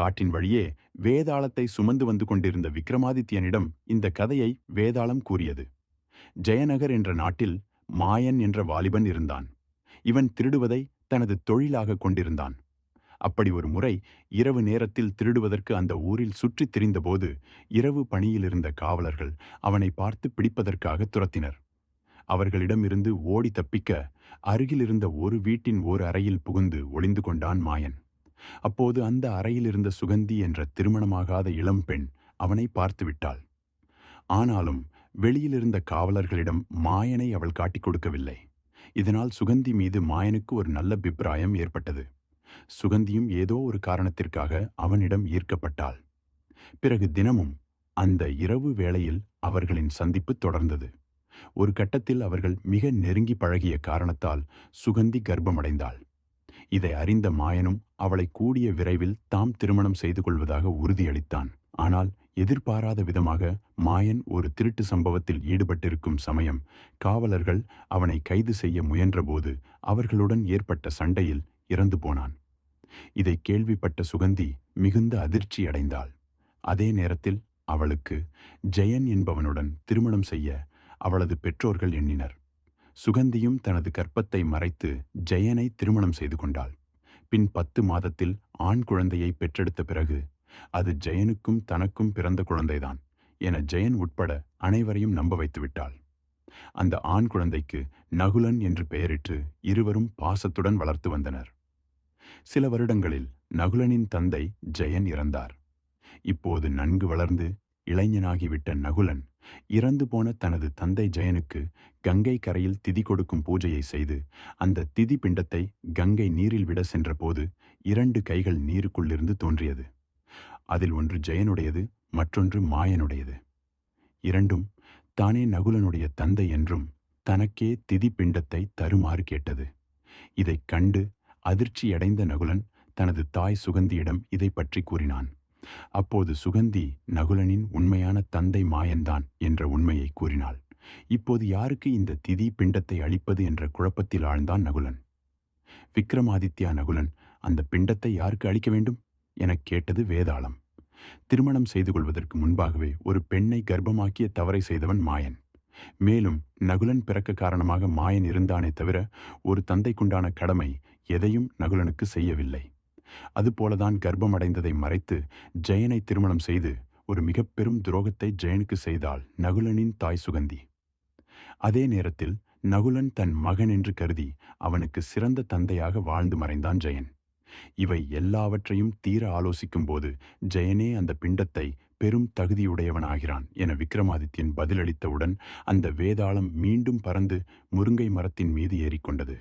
காட்டின் வழியே வேதாளத்தை சுமந்து வந்து கொண்டிருந்த விக்ரமாதித்யனிடம் இந்த கதையை வேதாளம் கூறியது. ஜெயநகர் என்ற நாட்டில் மாயன் என்ற வாலிபன் இருந்தான். இவன் திருடுவதை தனது தொழிலாக கொண்டிருந்தான். அப்படி ஒரு முறை இரவு நேரத்தில் திருடுவதற்கு அந்த ஊரில் சுற்றித் திரிந்தபோது இரவு பணியிலிருந்த காவலர்கள் அவனை பார்த்து பிடிப்பதற்காக துரத்தினர். அவர்களிடமிருந்து ஓடி தப்பிக்க அருகிலிருந்த ஒரு வீட்டின் ஓர் அறையில் புகுந்து ஒளிந்து கொண்டான் மாயன். அப்போது அந்த அறையில் இருந்த சுகந்தி என்ற திருமணமாகாத இளம்பெண் அவனை பார்த்து விட்டாள். ஆனாலும் வெளியிலிருந்த காவலர்களிடம் மாயனை அவள் காட்டிக் கொடுக்கவில்லை. இதனால் சுகந்தி மீது மாயனுக்கு ஒரு நல்ல அபிப்பிராயம் ஏற்பட்டது. சுகந்தியும் ஏதோ ஒரு காரணத்திற்காக அவனிடம் ஈர்க்கப்பட்டாள். பிறகு தினமும் அந்த இரவு வேளையில் அவர்களின் சந்திப்பு தொடர்ந்தது. ஒரு கட்டத்தில் அவர்கள் மிக நெருங்கி பழகிய காரணத்தால் சுகந்தி கர்ப்பமடைந்தாள். இதை அறிந்த மாயனும் அவளை கூடிய விரைவில் தாம் திருமணம் செய்து கொள்வதாக உறுதியளித்தான். ஆனால் எதிர்பாராத விதமாக மாயன் ஒரு திருட்டு சம்பவத்தில் ஈடுபட்டிருக்கும் சமயம் காவலர்கள் அவனை கைது செய்ய முயன்றபோது அவர்களுடன் ஏற்பட்ட சண்டையில் இறந்து போனான். இதை கேள்விப்பட்ட சுகந்தி மிகுந்த அதிர்ச்சி அடைந்தாள். அதே நேரத்தில் அவளுக்கு ஜெயன் என்பவனுடன் திருமணம் செய்ய அவளது பெற்றோர்கள் எண்ணினர். சுகந்தியும் தனது கற்பத்தை மறைத்து ஜெயனை திருமணம் செய்து கொண்டாள். பின் பத்து மாதத்தில் ஆண் குழந்தையை பெற்றெடுத்த பிறகு அது ஜெயனுக்கும் தனக்கும் பிறந்த குழந்தைதான் என ஜெயன் உட்பட அனைவரையும் நம்ப வைத்துவிட்டாள் அந்த ஆண் குழந்தைக்கு நகுலன் என்று பெயரிட்டு இருவரும் பாசத்துடன் வளர்த்து வந்தனர். சில வருடங்களில் நகுலனின் தந்தை ஜெயன் இறந்தார். இப்போது நன்கு வளர்ந்து இளைஞனாகிவிட்ட நகுலன் இறந்து போன தனது தந்தை ஜெயனுக்கு கங்கை கரையில் திதி கொடுக்கும் பூஜையை செய்து அந்த திதி பிண்டத்தை கங்கை நீரில் விட சென்றபோது இரண்டு கைகள் நீருக்குள்ளிருந்து தோன்றியது. அதில் ஒன்று ஜெயனுடையது மற்றொன்று மாயனுடையது. இரண்டும் தானே நகுலனுடைய தந்தை என்றும் தனக்கே திதி பிண்டத்தை தருமாறு கேட்டது. இதைக் கண்டு அதிர்ச்சியடைந்த நகுலன் தனது தாய் சுகந்தியிடம் இதை பற்றி கூறினான். அப்போது சுகந்தி நகுலனின் உண்மையான தந்தை மாயன்தான் என்ற உண்மையை கூறினாள். இப்போது யாருக்கு இந்த திதி பிண்டத்தை அளிப்பது என்ற குழப்பத்தில் ஆழ்ந்தான் நகுலன். விக்ரமாதித்யா நகுலன் அந்த பிண்டத்தை யாருக்கு அளிக்க வேண்டும்? எனக் கேட்டது வேதாளம். திருமணம் செய்து கொள்வதற்கு முன்பாகவே ஒரு பெண்ணை கர்ப்பமாக்கிய தவறை செய்தவன் மாயன். மேலும் நகுலன் பிறக்க காரணமாக மாயன் இருந்தானே தவிர ஒரு தந்தைக்குண்டான கடமை எதையும் நகுலனுக்கு செய்யவில்லை. அதுபோலதான் கர்ப்பமடைந்ததை மறைத்து ஜெயனை திருமணம் செய்து ஒரு மிக பெரும் துரோகத்தை ஜெயனுக்கு செய்தாள் நகுலனின் தாய் சுகந்தி. அதே நேரத்தில் நகுலன் தன் மகன் என்று கருதி அவனுக்கு சிறந்த தந்தையாக வாழ்ந்து மறைந்தான் ஜெயன். இவை எல்லாவற்றையும் தீர ஆலோசிக்கும் போது ஜெயனே அந்த பிண்டத்தை பெரும் தகுதியுடையவனாகிறான் என விக்ரமாதித்யன் பதிலளித்தவுடன் அந்த வேதாளம் மீண்டும் பறந்து முருங்கை மரத்தின் மீது ஏறிக்கொண்டது.